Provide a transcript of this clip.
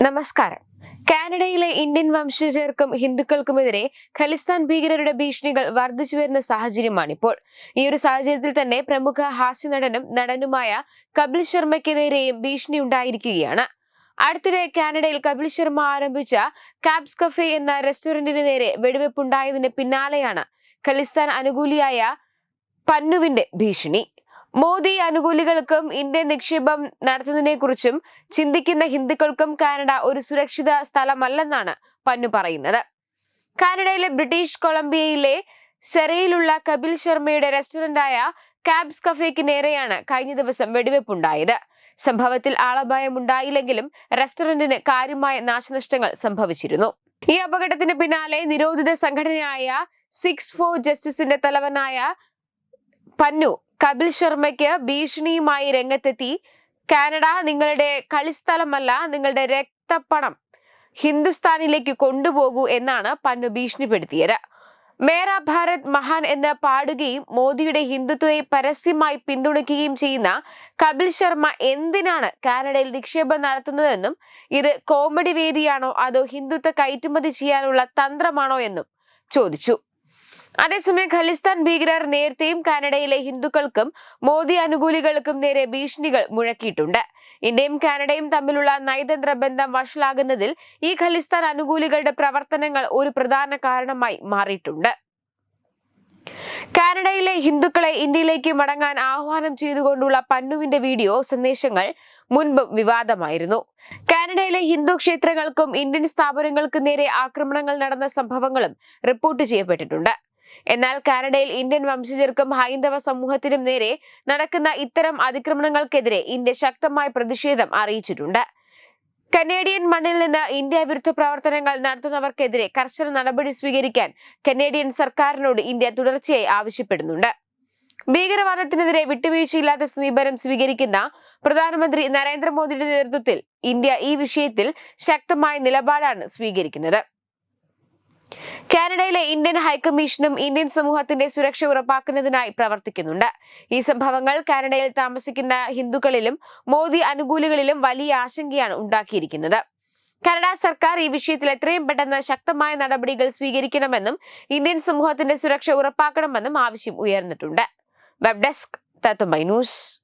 നമസ്കാരം. കാനഡയിലെ ഇന്ത്യൻ വംശജർക്കും ഹിന്ദുക്കൾക്കുമെതിരെ ഖലിസ്ഥാൻ ഭീകരരുടെ ഭീഷണികൾ വർദ്ധിച്ചു വരുന്ന സാഹചര്യമാണിപ്പോൾ. ഈ ഒരു സാഹചര്യത്തിൽ തന്നെ പ്രമുഖ ഹാസ്യ നടനും നടനുമായ കപിൽ ശർമ്മയ്ക്കെതിരെയും ഭീഷണി ഉണ്ടായിരിക്കുകയാണ്. അടുത്തിടെ കാനഡയിൽ കപിൽ ശർമ്മ ആരംഭിച്ച കാബ്സ് കഫേ എന്ന റെസ്റ്റോറന്റിന് നേരെ വെടിവെപ്പുണ്ടായതിന് പിന്നാലെയാണ് ഖലിസ്ഥാൻ അനുകൂലിയായ പന്നുവിന്റെ ഭീഷണി. മോദി അനുകൂലികൾക്കും ഇന്ത്യൻ നിക്ഷേപം നടത്തുന്നതിനെ കുറിച്ചും ചിന്തിക്കുന്ന ഹിന്ദുക്കൾക്കും കാനഡ ഒരു സുരക്ഷിത സ്ഥലമല്ലെന്നാണ് പന്നു പറയുന്നത്. കാനഡയിലെ ബ്രിട്ടീഷ് കൊളംബിയയിലെ സെറയിലുള്ള കപിൽ ശർമ്മയുടെ റെസ്റ്റോറന്റായ കാബ്സ് കഫേക്ക് നേരെയാണ് കഴിഞ്ഞ ദിവസം വെടിവെപ്പുണ്ടായത്. സംഭവത്തിൽ ആളപായം ഉണ്ടായില്ലെങ്കിലും റെസ്റ്റോറന്റിന് കാര്യമായ നാശനഷ്ടങ്ങൾ സംഭവിച്ചിരുന്നു. ഈ അപകടത്തിന് പിന്നാലെ നിരോധിത സംഘടനയായ സിക്സ് ഫോർ ജസ്റ്റിസിന്റെ തലവനായ പന്നു കപിൽ ശർമ്മയ്ക്ക് ഭീഷണിയുമായി രംഗത്തെത്തി. കാനഡ നിങ്ങളുടെ കളിസ്ഥലമല്ല നിങ്ങളുടെ രക്തപ്പണം ഹിന്ദുസ്ഥാനിലേക്ക് കൊണ്ടുപോകൂ എന്നാണ് പന്നു ഭീഷണിപ്പെടുത്തിയത്. മേരാ ഭാരത് മഹാൻ എന്ന് പാടുകയും മോദിയുടെ ഹിന്ദുത്വയെ പരസ്യമായി പിന്തുണയ്ക്കുകയും ചെയ്യുന്ന കപിൽ ശർമ്മ എന്തിനാണ് കാനഡയിൽ നിക്ഷേപം നടത്തുന്നതെന്നും ഇത് കോമഡി വേദിയാണോ അതോ ഹിന്ദുത്വ കയറ്റുമതി ചെയ്യാനുള്ള തന്ത്രമാണോ എന്നും ചോദിച്ചു. അതേസമയം ഖലിസ്ഥാൻ ഭീകരർ നേരത്തെയും കാനഡയിലെ ഹിന്ദുക്കൾക്കും മോദി അനുകൂലികൾക്കും നേരെ ഭീഷണികൾ മുഴക്കിയിട്ടുണ്ട്. ഇന്ത്യയും കാനഡയും തമ്മിലുള്ള നയതന്ത്ര ബന്ധം വഷളാകുന്നതിൽ ഈ ഖലിസ്ഥാൻ അനുകൂലികളുടെ പ്രവർത്തനങ്ങൾ ഒരു പ്രധാന കാരണമായി മാറിയിട്ടുണ്ട്. കാനഡയിലെ ഹിന്ദുക്കളെ ഇന്ത്യയിലേക്ക് മടങ്ങാൻ ആഹ്വാനം ചെയ്തുകൊണ്ടുള്ള പന്നുവിന്റെ വീഡിയോ സന്ദേശങ്ങൾ മുൻപും വിവാദമായിരുന്നു. കാനഡയിലെ ഹിന്ദു ക്ഷേത്രങ്ങൾക്കും ഇന്ത്യൻ സ്ഥാപനങ്ങൾക്കും നേരെ ആക്രമണങ്ങൾ നടന്ന സംഭവങ്ങളും റിപ്പോർട്ട് ചെയ്യപ്പെട്ടിട്ടുണ്ട്. എന്നാൽ കാനഡയിൽ ഇന്ത്യൻ വംശജർക്കും ഹൈന്ദവ സമൂഹത്തിനും നേരെ നടക്കുന്ന ഇത്തരം അതിക്രമണങ്ങൾക്കെതിരെ ഇന്ത്യ ശക്തമായ പ്രതിഷേധം അറിയിച്ചിട്ടുണ്ട്. കനേഡിയൻ മണ്ണിൽ നിന്ന് ഇന്ത്യ വിരുദ്ധ പ്രവർത്തനങ്ങൾ നടത്തുന്നവർക്കെതിരെ കർശന നടപടി സ്വീകരിക്കാൻ കനേഡിയൻ സർക്കാരിനോട് ഇന്ത്യ തുടർച്ചയായി ആവശ്യപ്പെടുന്നുണ്ട്. ഭീകരവാദത്തിനെതിരെ വിട്ടുവീഴ്ചയില്ലാത്ത സമീപനം സ്വീകരിക്കുന്ന പ്രധാനമന്ത്രി നരേന്ദ്രമോദിയുടെ നേതൃത്വത്തിൽ ഇന്ത്യ ഈ വിഷയത്തിൽ ശക്തമായ നിലപാടാണ് സ്വീകരിക്കുന്നത്. കാനഡയിലെ ഇന്ത്യൻ ഹൈക്കമ്മീഷനും ഇന്ത്യൻ സമൂഹത്തിന്റെ സുരക്ഷ ഉറപ്പാക്കുന്നതിനായി പ്രവർത്തിക്കുന്നുണ്ട്. ഈ സംഭവങ്ങൾ കാനഡയിൽ താമസിക്കുന്ന ഹിന്ദുക്കളിലും മോദി അനുകൂലികളിലും വലിയ ആശങ്കയാണ് ഉണ്ടാക്കിയിരിക്കുന്നത്. കാനഡ സർക്കാർ ഈ വിഷയത്തിൽ എത്രയും പെട്ടെന്ന് ശക്തമായ നടപടികൾ സ്വീകരിക്കണമെന്നും ഇന്ത്യൻ സമൂഹത്തിന്റെ സുരക്ഷ ഉറപ്പാക്കണമെന്നും ആവശ്യം ഉയർന്നിട്ടുണ്ട്. വെബ് ഡെസ്ക് തത്തുമ്പൈ ന്യൂസ്.